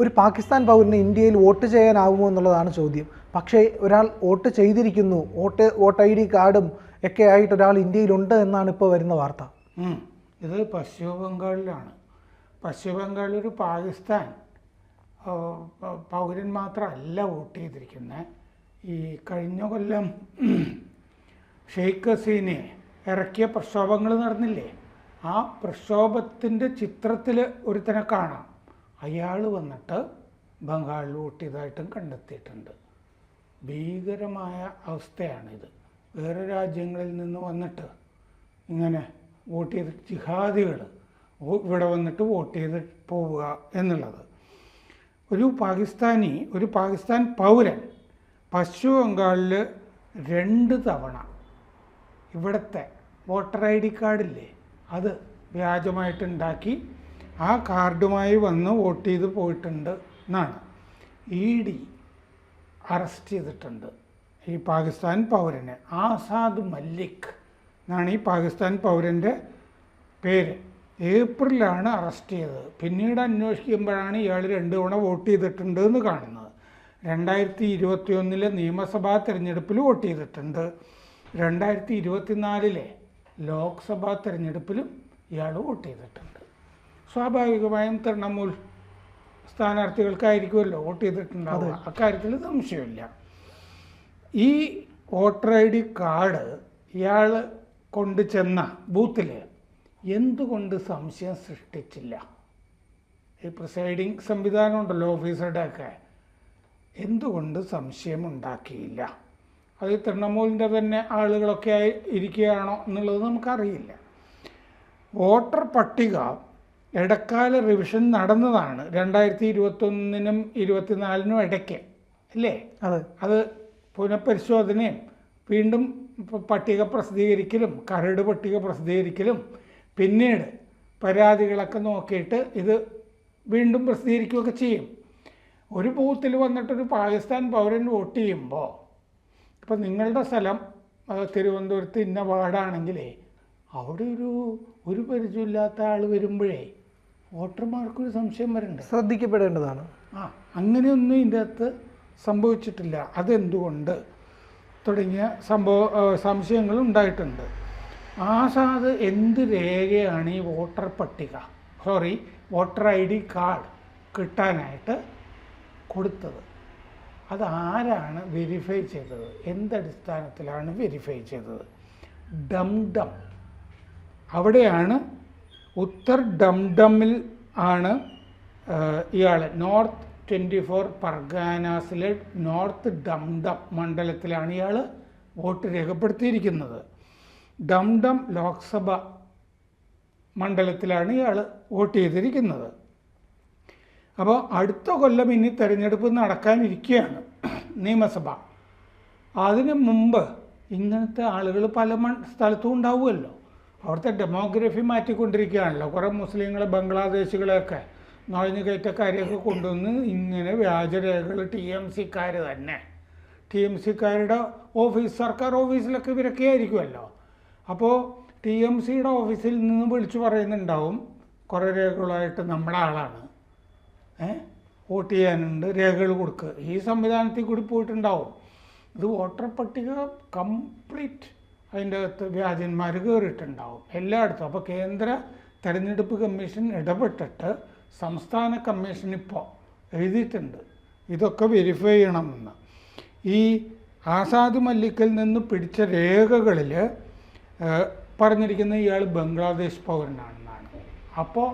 ഒരു പാകിസ്ഥാൻ പൗരന് ഇന്ത്യയിൽ വോട്ട് ചെയ്യാനാവുമോ എന്നുള്ളതാണ് ചോദ്യം. പക്ഷേ ഒരാൾ വോട്ട് ചെയ്തിരിക്കുന്നു. വോട്ട് വോട്ട് ഐ ഡി കാർഡും ഒക്കെ ആയിട്ട് ഒരാൾ ഇന്ത്യയിലുണ്ട് എന്നാണ് ഇപ്പോൾ വരുന്ന വാർത്ത. ഇത് പശ്ചിമ ബംഗാളിലാണ്. പശ്ചിമ ബംഗാളിൽ ഒരു പാകിസ്ഥാൻ പൗരൻ മാത്രമല്ല വോട്ട് ചെയ്തിരിക്കുന്നത് ഈ കഴിഞ്ഞ കൊല്ലം ഷെയ്ഖ് ഹസീനെ ഇറക്കിയ പ്രക്ഷോഭങ്ങൾ നടന്നില്ലേ? ആ പ്രക്ഷോഭത്തിന്റെ ചിത്രത്തിൽ ഒരുത്തനെ കാണാം. അയാൾ വന്നിട്ട് ബംഗാളിൽ വോട്ട് ചെയ്തതായിട്ടും കണ്ടെത്തിയിട്ടുണ്ട്. ഭീകരമായ അവസ്ഥയാണിത്. വേറെ രാജ്യങ്ങളിൽ നിന്ന് വന്നിട്ട് ഇങ്ങനെ വോട്ട് ചെയ്ത് ജിഹാദികൾ ഇവിടെ വന്നിട്ട് വോട്ട് ചെയ്ത് പോവുക എന്നുള്ളത്. ഒരു പാകിസ്ഥാനി ഒരു പാകിസ്ഥാൻ പൗരൻ പശ്ചിമ ബംഗാളിൽ രണ്ട് തവണ ഇവിടുത്തെ വോട്ടർ ഐ ഡി കാർഡില്ലേ അത് വ്യാജമായിട്ടുണ്ടാക്കി ആ കാർഡുമായി വന്ന് വോട്ട് ചെയ്ത് പോയിട്ടുണ്ട് എന്നാണ്. ഇ ഡി അറസ്റ്റ് ചെയ്തിട്ടുണ്ട് ഈ പാകിസ്ഥാൻ പൗരനെ. ആസാദ് മല്ലിക് എന്നാണ് ഈ പാകിസ്ഥാൻ പൗരന്റെ പേര്. ഏപ്രിലാണ് അറസ്റ്റ് ചെയ്തത്. പിന്നീട് അന്വേഷിക്കുമ്പോഴാണ് ഇയാൾ രണ്ട് തവണ വോട്ട് ചെയ്തിട്ടുണ്ട് എന്ന് കാണുന്നത്. രണ്ടായിരത്തി ഇരുപത്തി ഒന്നിലെ നിയമസഭാ തിരഞ്ഞെടുപ്പിൽ വോട്ട് ചെയ്തിട്ടുണ്ട്. രണ്ടായിരത്തി ഇരുപത്തിനാലിലെ ലോക്സഭാ തിരഞ്ഞെടുപ്പിലും ഇയാൾ വോട്ട് ചെയ്തിട്ടുണ്ട്. സ്വാഭാവികമായും തൃണമൂൽ സ്ഥാനാർത്ഥികൾക്കായിരിക്കുമല്ലോ വോട്ട് ചെയ്തിട്ടുണ്ടാവുക. അക്കാര്യത്തിൽ സംശയമില്ല. ഈ വോട്ടർ ഐ ഡി കാർഡ് ഇയാൾ കൊണ്ട് ചെന്ന ബൂത്തിൽ എന്തുകൊണ്ട് സംശയം സൃഷ്ടിച്ചില്ല? ഈ പ്രിസൈഡിങ് സംവിധാനം ഉണ്ടല്ലോ ഓഫീസറുടെ ഒക്കെ. എന്തുകൊണ്ട് സംശയം ഉണ്ടാക്കിയില്ല? അത് തൃണമൂലിന്റെ തന്നെ ആളുകളൊക്കെ ആയി ഇരിക്കുകയാണോ എന്നുള്ളത് നമുക്കറിയില്ല. വോട്ടർ പട്ടിക ഇടക്കാല റിവിഷൻ നടന്നതാണ്. രണ്ടായിരത്തി ഇരുപത്തൊന്നിനും ഇരുപത്തിനാലിനും ഇടയ്ക്ക്. അല്ലേ അത്. അത് പുനഃപരിശോധനയും വീണ്ടും പട്ടിക പ്രസിദ്ധീകരിക്കലും കരട് പട്ടിക പ്രസിദ്ധീകരിക്കലും പിന്നീട് പരാതികളൊക്കെ നോക്കിയിട്ട് ഇത് വീണ്ടും പ്രസിദ്ധീകരിക്കുകയൊക്കെ ചെയ്യും. ഒരു ബൂത്തിൽ വന്നിട്ടൊരു പാകിസ്ഥാൻ പൗരൻ വോട്ട് ചെയ്യുമ്പോൾ ഇപ്പം നിങ്ങളുടെ സ്ഥലം തിരുവനന്തപുരത്ത് ഇന്ന വാർഡാണെങ്കിലേ അവിടെ ഒരു ഒരു പരിചയമില്ലാത്ത ആൾ വരുമ്പോഴേ വോട്ടർമാർക്കൊരു സംശയം വരണ്ട. ശ്രദ്ധിക്കപ്പെടേണ്ടതാണ്. ആ അങ്ങനെയൊന്നും ഇതിന്റെ അകത്ത് സംഭവിച്ചിട്ടില്ല. അതെന്തുകൊണ്ട് തുടങ്ങിയ സംഭവ സംശയങ്ങൾ ഉണ്ടായിട്ടുണ്ട്. ആസാദ് എന്ത് രേഖയാണ് ഈ വോട്ടർ പട്ടിക sorry voter I D card കിട്ടാനായിട്ട് കൊടുത്തത്? അത് ആരാണ് വെരിഫൈ ചെയ്തത്? എന്തടിസ്ഥാനത്തിലാണ് വെരിഫൈ ചെയ്തത്? ഡം ഡം. അവിടെയാണ് ഉത്തർ ഡംഡമിൽ ആണ് ഇയാൾ നോർത്ത് ട്വന്റി ഫോർ പർഗാനാസിലെ നോർത്ത് ഡംഡം മണ്ഡലത്തിലാണ് ഇയാൾ വോട്ട് രേഖപ്പെടുത്തിയിരിക്കുന്നത്. ഡംഡം ലോക്സഭ മണ്ഡലത്തിലാണ് ഇയാൾ വോട്ട് ചെയ്തിരിക്കുന്നത്. അപ്പോൾ അടുത്ത കൊല്ലം ഇനി തെരഞ്ഞെടുപ്പ് നടക്കാനിരിക്കുകയാണ് നിയമസഭ. അതിനു മുമ്പ് ഇങ്ങനത്തെ ആളുകൾ പല മൺ സ്ഥലത്തും ഉണ്ടാവുമല്ലോ. അവിടുത്തെ ഡെമോഗ്രഫി മാറ്റിക്കൊണ്ടിരിക്കുകയാണല്ലോ. കുറേ മുസ്ലിങ്ങൾ ബംഗ്ലാദേശികളെയൊക്കെ നുഴഞ്ഞു കയറ്റക്കാരെയൊക്കെ കൊണ്ടുവന്ന് ഇങ്ങനെ വ്യാജരേഖകൾ ടി എം സിക്കാർ തന്നെ. ടി എം സിക്കാരുടെ ഓഫീസ് സർക്കാർ ഓഫീസിലൊക്കെ ഇവരൊക്കെ ആയിരിക്കുമല്ലോ. അപ്പോൾ ടി എം സിയുടെ ഓഫീസിൽ നിന്ന് വിളിച്ചു പറയുന്നുണ്ടാവും കുറേ രേഖകളായിട്ട് നമ്മുടെ ആളാണ്. ഏഹ് വോട്ട് ചെയ്യാനുണ്ട് രേഖകൾ കൊടുക്കുക ഈ സംവിധാനത്തിൽ കൂടി പോയിട്ടുണ്ടാവും. ഇത് വോട്ടർ പട്ടിക കംപ്ലീറ്റ് അതിന്റെ അകത്ത് വ്യാജന്മാർ കയറിയിട്ടുണ്ടാവും എല്ലായിടത്തും. അപ്പോൾ കേന്ദ്ര തെരഞ്ഞെടുപ്പ് കമ്മീഷൻ ഇടപെട്ടിട്ട് സംസ്ഥാന കമ്മീഷൻ ഇപ്പോൾ എഴുതിയിട്ടുണ്ട്. ഇതൊക്കെ വെരിഫൈ ചെയ്യണമെന്ന്. ഈ ആസാദ് മല്ലിക്കിൽ നിന്ന് പിടിച്ച രേഖകളിൽ പറഞ്ഞിരിക്കുന്ന ഇയാൾ ബംഗ്ലാദേശ് പൗരനാണെന്നാണ്. അപ്പോൾ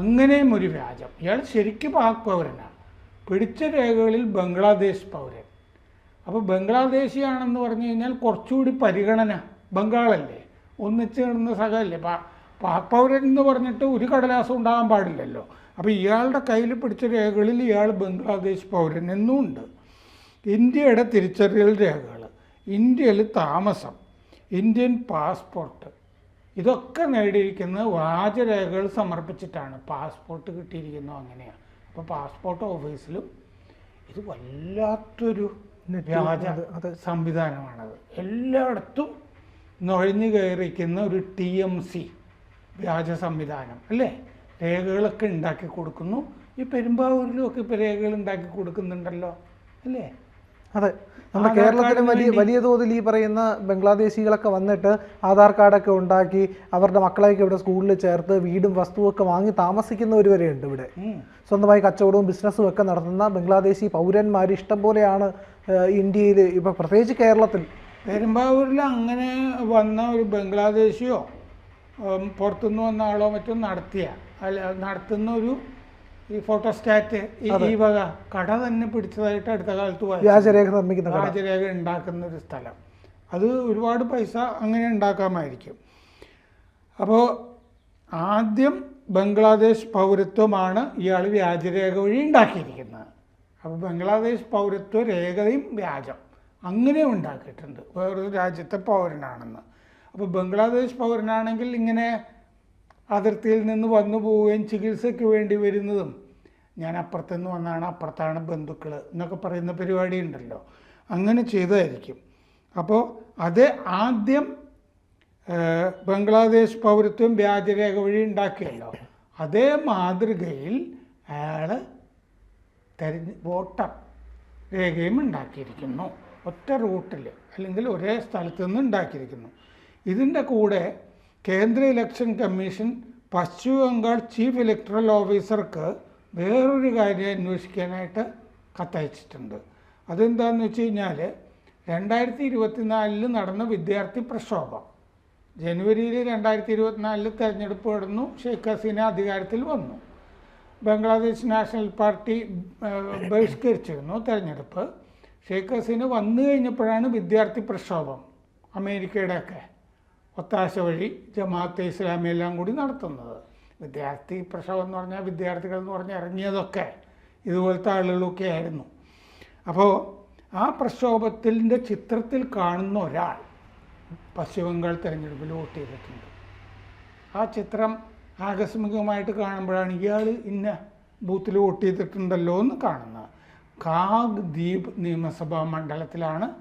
അങ്ങനെയും ഒരു വ്യാജം. ഇയാൾ ശരിക്കും പാക് പൗരനാണ്. പിടിച്ച രേഖകളിൽ ബംഗ്ലാദേശ് പൗരൻ. അപ്പോൾ ബംഗ്ലാദേശിയാണെന്ന് പറഞ്ഞു കഴിഞ്ഞാൽ കുറച്ചുകൂടി പരിഗണന. ബംഗാളല്ലേ? ഒന്നിച്ച് കിടന്ന സഹമല്ലേ പാ പാക് പൗരൻ എന്ന് പറഞ്ഞിട്ട് ഒരു കടലാസം ഉണ്ടാകാൻ പാടില്ലല്ലോ. അപ്പോൾ ഇയാളുടെ കയ്യിൽ പിടിച്ച രേഖകളിൽ ഇയാൾ ബംഗ്ലാദേശ് പൗരൻ എന്നും ഉണ്ട് ഇന്ത്യയുടെ തിരിച്ചറിയൽ രേഖകൾ ഇന്ത്യയിൽ താമസം ഇന്ത്യൻ പാസ്പോർട്ട് ഇതൊക്കെ നേടിയിരിക്കുന്നത് വ്യാജരേഖകൾ സമർപ്പിച്ചിട്ടാണ് പാസ്പോർട്ട് കിട്ടിയിരിക്കുന്നത് അങ്ങനെയാണ്. അപ്പോൾ പാസ്പോർട്ട് ഓഫീസിലും ഇത് വല്ലാത്തൊരു വ്യാജ. സംവിധാനമാണത്. എല്ലായിടത്തും നുഴഞ്ഞു കയറിക്കുന്ന ഒരു ടി എം സി വ്യാജ സംവിധാനം അല്ലേ? രേഖകളൊക്കെ ഉണ്ടാക്കി കൊടുക്കുന്നു. ഈ പെരുമ്പാവൂരിലും ഒക്കെ ഇപ്പോൾ രേഖകൾ ഉണ്ടാക്കി കൊടുക്കുന്നുണ്ടല്ലോ അല്ലേ? അതെ. നമ്മുടെ കേരളത്തിലും വലിയ വലിയ തോതിൽ ഈ പറയുന്ന ബംഗ്ലാദേശികളൊക്കെ വന്നിട്ട് ആധാർ കാർഡൊക്കെ ഉണ്ടാക്കി അവരുടെ മക്കളെയൊക്കെ ഇവിടെ സ്കൂളിൽ ചേർത്ത് വീടും വസ്തുവൊക്കെ ഒക്കെ വാങ്ങി താമസിക്കുന്നവർ വരെ ഉണ്ട് ഇവിടെ. സ്വന്തമായി കച്ചവടവും ബിസിനസ്സും ഒക്കെ നടത്തുന്ന ബംഗ്ലാദേശി പൗരന്മാർ ഇഷ്ടം പോലെയാണ് ഇന്ത്യയിൽ ഇപ്പം പ്രത്യേകിച്ച് കേരളത്തിൽ. പെരുമ്പാവൂരിൽ അങ്ങനെ വന്ന ഒരു ബംഗ്ലാദേശിയോ പുറത്തുനിന്ന് വന്ന ആളോ മറ്റോ നടത്തിയ അല്ല നടത്തുന്ന ഒരു ഈ ഫോട്ടോസ്റ്റാറ്റ് ഈ വക കട തന്നെ പിടിച്ചതായിട്ട് അടുത്ത കാലത്ത്. വ്യാജരേഖ നിർമ്മിക്കുന്ന വ്യാജരേഖ ഉണ്ടാക്കുന്ന ഒരു സ്ഥലം. അത് ഒരുപാട് പൈസ അങ്ങനെ ഉണ്ടാക്കാമായിരിക്കും. അപ്പോൾ ആദ്യം ബംഗ്ലാദേശ് പൗരത്വമാണ് ഇയാൾ വ്യാജരേഖ വഴി ഉണ്ടാക്കിയിരിക്കുന്നത്. അപ്പോൾ ബംഗ്ലാദേശ് പൗരത്വ രേഖയും വ്യാജം. അങ്ങനെ ഉണ്ടാക്കിയിട്ടുണ്ട്. വേറൊരു രാജ്യത്തെ പൗരനാണെന്ന്. അപ്പോൾ ബംഗ്ലാദേശ് പൗരനാണെങ്കിൽ ഇങ്ങനെ അതിർത്തിയിൽ നിന്ന് വന്നു പോവുകയും ചികിത്സയ്ക്ക് വേണ്ടി വരുന്നതും ഞാൻ അപ്പുറത്തുനിന്ന് വന്നാണ് അപ്പുറത്താണ് ബന്ധുക്കൾ എന്നൊക്കെ പറയുന്ന പരിപാടി ഉണ്ടല്ലോ അങ്ങനെ ചെയ്തതായിരിക്കും അപ്പോൾ അത് ആദ്യം ബംഗ്ലാദേശ് പൗരത്വം വ്യാജരേഖ വഴി ഉണ്ടാക്കിയല്ലോ. അതേ മാതൃകയിൽ അയാൾ തെരഞ്ഞ് വോട്ടർ രേഖയും ഉണ്ടാക്കിയിരിക്കുന്നു. ഒറ്റ റൂട്ടിൽ അല്ലെങ്കിൽ ഒരേ സ്ഥലത്ത് നിന്ന് ഉണ്ടാക്കിയിരിക്കുന്നു. ഇതിന്റെ കൂടെ കേന്ദ്ര ഇലക്ഷൻ കമ്മീഷൻ പശ്ചിമ ബംഗാൾ ചീഫ് ഇലക്ടറൽ ഓഫീസർക്ക് വേറൊരു കാര്യം അന്വേഷിക്കാനായിട്ട് കത്തയച്ചിട്ടുണ്ട്. അതെന്താണെന്ന് വെച്ച് കഴിഞ്ഞാൽ രണ്ടായിരത്തി ഇരുപത്തിനാലിൽ നടന്ന വിദ്യാർത്ഥി പ്രക്ഷോഭം. ജനുവരിയിൽ രണ്ടായിരത്തി ഇരുപത്തിനാലിൽ തെരഞ്ഞെടുപ്പ് നടന്നു ഷെയ്ഖ് ഹസീന അധികാരത്തിൽ വന്നു. ബംഗ്ലാദേശ് നാഷണൽ പാർട്ടി ബഹിഷ്കരിച്ചിരുന്നു തെരഞ്ഞെടുപ്പ്. ഷെയ്ഖ് ഹസീന വന്നു കഴിഞ്ഞപ്പോഴാണ് വിദ്യാർത്ഥി പ്രക്ഷോഭം അമേരിക്കയുടെയൊക്കെ ഒത്താശ വഴി ജമാഅത്തെ ഇസ്ലാമി എല്ലാം കൂടി നടത്തുന്നത്. വിദ്യാർത്ഥി പ്രക്ഷോഭം എന്ന് പറഞ്ഞാൽ വിദ്യാർത്ഥികൾ എന്ന് പറഞ്ഞാൽ ഇറങ്ങിയതൊക്കെ ഇതുപോലത്തെ ആളുകളൊക്കെ ആയിരുന്നു. അപ്പോൾ ആ പ്രക്ഷോഭത്തിന്റെ ചിത്രത്തിൽ കാണുന്ന ഒരാൾ പശ്ചിമ ബംഗാൾ തെരഞ്ഞെടുപ്പിൽ വോട്ട് ചെയ്തിട്ടുണ്ട്. ആ ചിത്രം ആകസ്മികമായിട്ട് കാണുമ്പോഴാണ് ഇയാൾ ഇന്ന ബൂത്തിൽ വോട്ട് ചെയ്തിട്ടുണ്ടല്ലോ എന്ന് കാണുന്നത്. കാഗ് ദ്വീപ് നിയമസഭാ മണ്ഡലത്തിലാണ്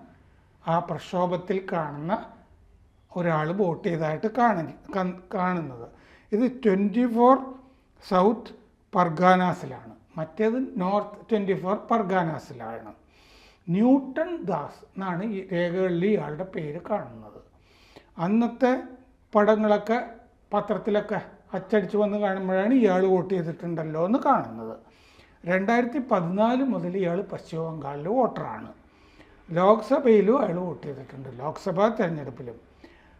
ആ പ്രക്ഷോഭത്തിൽ കാണുന്ന ഒരാൾ വോട്ട് ചെയ്തതായിട്ട് കാണ കാണുന്നത്. ഇത് ട്വന്റി ഫോർ സൗത്ത് പർഗാനാസിലാണ്. മറ്റേത് നോർത്ത് ട്വന്റി ഫോർ പർഗാനാസിലാണ്. ന്യൂട്ടൺ ദാസ് എന്നാണ് ഈ രേഖകളിൽ ഇയാളുടെ പേര് കാണുന്നത്. അന്നത്തെ പടങ്ങളൊക്കെ പത്രത്തിലൊക്കെ അച്ചടിച്ച് വന്ന് കാണുമ്പോഴാണ് ഇയാൾ വോട്ട് ചെയ്തിട്ടുണ്ടല്ലോ എന്ന് കാണുന്നത്. രണ്ടായിരത്തി പതിനാല് മുതൽ ഇയാൾ പശ്ചിമ ബംഗാളിൽ വോട്ടറാണ്. ലോക്സഭയിലും അയാൾ വോട്ട് ചെയ്തിട്ടുണ്ട് ലോക്സഭാ തെരഞ്ഞെടുപ്പിലും.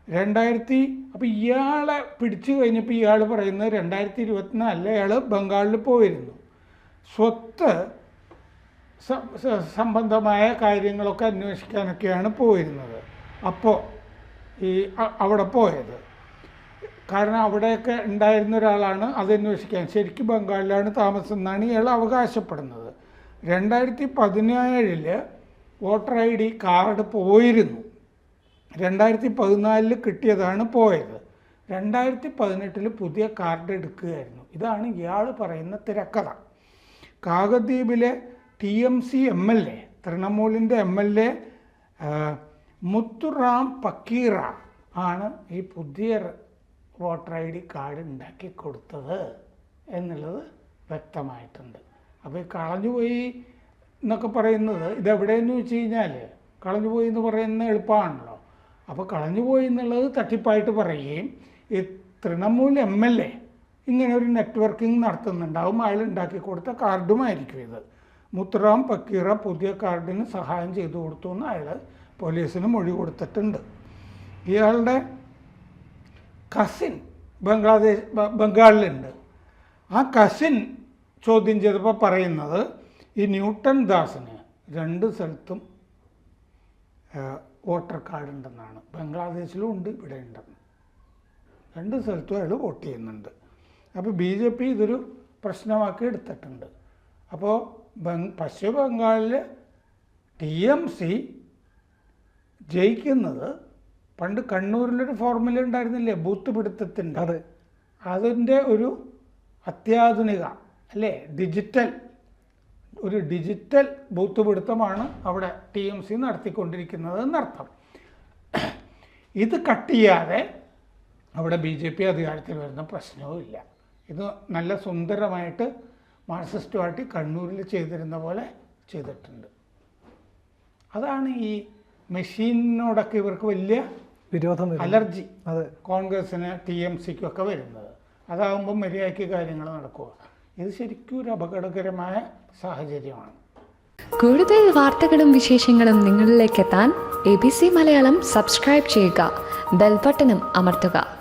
രണ്ടായിരത്തി അപ്പോൾ ഇയാളെ പിടിച്ചു കഴിഞ്ഞപ്പോൾ ഇയാൾ പറയുന്നത് രണ്ടായിരത്തി ഇരുപത്തിനാലിൽ അയാൾ ബംഗാളിൽ പോയിരുന്നു. സ്വത്ത് സംബന്ധമായ കാര്യങ്ങളൊക്കെ അന്വേഷിക്കാനൊക്കെയാണ് പോയിരുന്നത്. അപ്പോൾ ഈ അവിടെ പോയത്. കാരണം അവിടെയൊക്കെ ഉണ്ടായിരുന്ന ഒരാളാണ് അതന്വേഷിക്കാൻ ശരിക്കും ബംഗാളിലാണ് താമസം എന്നാണ് ഇയാൾ അവകാശപ്പെടുന്നത്. രണ്ടായിരത്തി പതിനേഴിൽ വോട്ടർ ഐ ഡി കാർഡ് പോയിരുന്നു. രണ്ടായിരത്തി പതിനാലിൽ കിട്ടിയതാണ് പോയത്. രണ്ടായിരത്തി പതിനെട്ടിൽ പുതിയ കാർഡ് എടുക്കുകയായിരുന്നു. ഇതാണ് ഇയാൾ പറയുന്ന തിരക്കഥ. കാകദ്വീപിലെ T M C M L A തൃണമൂലിന്റെ M L A Muthuram Pakhira ആണ് ഈ പുതിയ വോട്ടർ ഐ ഡി കാർഡ് ഉണ്ടാക്കി കൊടുത്തത് എന്നുള്ളത് വ്യക്തമായിട്ടുണ്ട്. അപ്പോൾ ഈ കളഞ്ഞുപോയി എന്നൊക്കെ പറയുന്നത് ഇതെവിടെയെന്ന് വെച്ച് കഴിഞ്ഞാൽ കളഞ്ഞുപോയി എന്ന് പറയുന്നത് എളുപ്പമാണല്ലോ. അപ്പോൾ കളഞ്ഞുപോയി എന്നുള്ളത് തട്ടിപ്പായിട്ട് പറയുകയും ഈ തൃണമൂൽ എം എൽ എ ഇങ്ങനെ ഒരു നെറ്റ്വർക്കിംഗ് നടത്തുന്നുണ്ടാവും. അയാൾ ഉണ്ടാക്കി കൊടുത്ത കാർഡുമായിരിക്കും ഇത്. മുത്തുറാം പക്കീറ പുതിയ കാർഡിന് സഹായം ചെയ്തു കൊടുത്തു എന്ന് അയാൾ പോലീസിന് മൊഴി കൊടുത്തിട്ടുണ്ട്. ഇയാളുടെ കസിൻ ബംഗ്ലാദേശ് ബംഗാളിലുണ്ട്. ആ കസിൻ ചോദ്യം ചെയ്തപ്പോൾ പറയുന്നത് ഈ ന്യൂട്ടൺ ദാസിന് രണ്ട് സ്ഥലത്തും വോട്ടർ കാർഡ് ഉണ്ടെന്നാണ്. ബംഗ്ലാദേശിലും ഉണ്ട് ഇവിടെ ഉണ്ടെന്ന് രണ്ട് സ്ഥലത്തും അയാൾ വോട്ട് ചെയ്യുന്നുണ്ട്. അപ്പോൾ ബി ജെ പി ഇതൊരു പ്രശ്നമാക്കി എടുത്തിട്ടുണ്ട്. അപ്പോൾ ബംഗ് പശ്ചിമ ബംഗാളിൽ ടി എം സി ജയിക്കുന്നത് പണ്ട് കണ്ണൂരിലൊരു ഫോർമുല ഉണ്ടായിരുന്നില്ലേ? ബൂത്ത് പിടുത്തത്തിന്റെ. അത് അതിന്റെ ഒരു അത്യാധുനിക അല്ലേ? ഡിജിറ്റൽ ഒരു ഡിജിറ്റൽ ബൂത്ത് പിടുത്തമാണ് അവിടെ ടി എം സി നടത്തിക്കൊണ്ടിരിക്കുന്നത് എന്നർത്ഥം. ഇത് കട്ട് ചെയ്യാതെ അവിടെ ബി ജെ പി അധികാരത്തിൽ വരുന്ന പ്രശ്നവും ഇല്ല. ഇത് നല്ല സുന്ദരമായിട്ട് മാർക്സിസ്റ്റ് പാർട്ടി കണ്ണൂരിൽ ചെയ്തിരുന്ന പോലെ ചെയ്തിട്ടുണ്ട്. അതാണ് ഈ മെഷീനോടൊക്കെ ഇവർക്ക് വലിയ വിരോധം അലർജി. അത്. കോൺഗ്രസിന് ടി എം സിക്കും ഒക്കെ വരുന്നത്. അതാകുമ്പോൾ മര്യാദയ്ക്ക് കാര്യങ്ങൾ നടക്കുക ഇത് ശരിക്കും ഒരു അപകടകരമായ സാഹചര്യമാണ്. കൂടുതൽ വാർത്തകളും വിശേഷങ്ങളും നിങ്ങളിലേക്ക് എത്താൻ A B C Malayalam subscribe ചെയ്യുക. ബെൽബട്ടനും അമർത്തുക.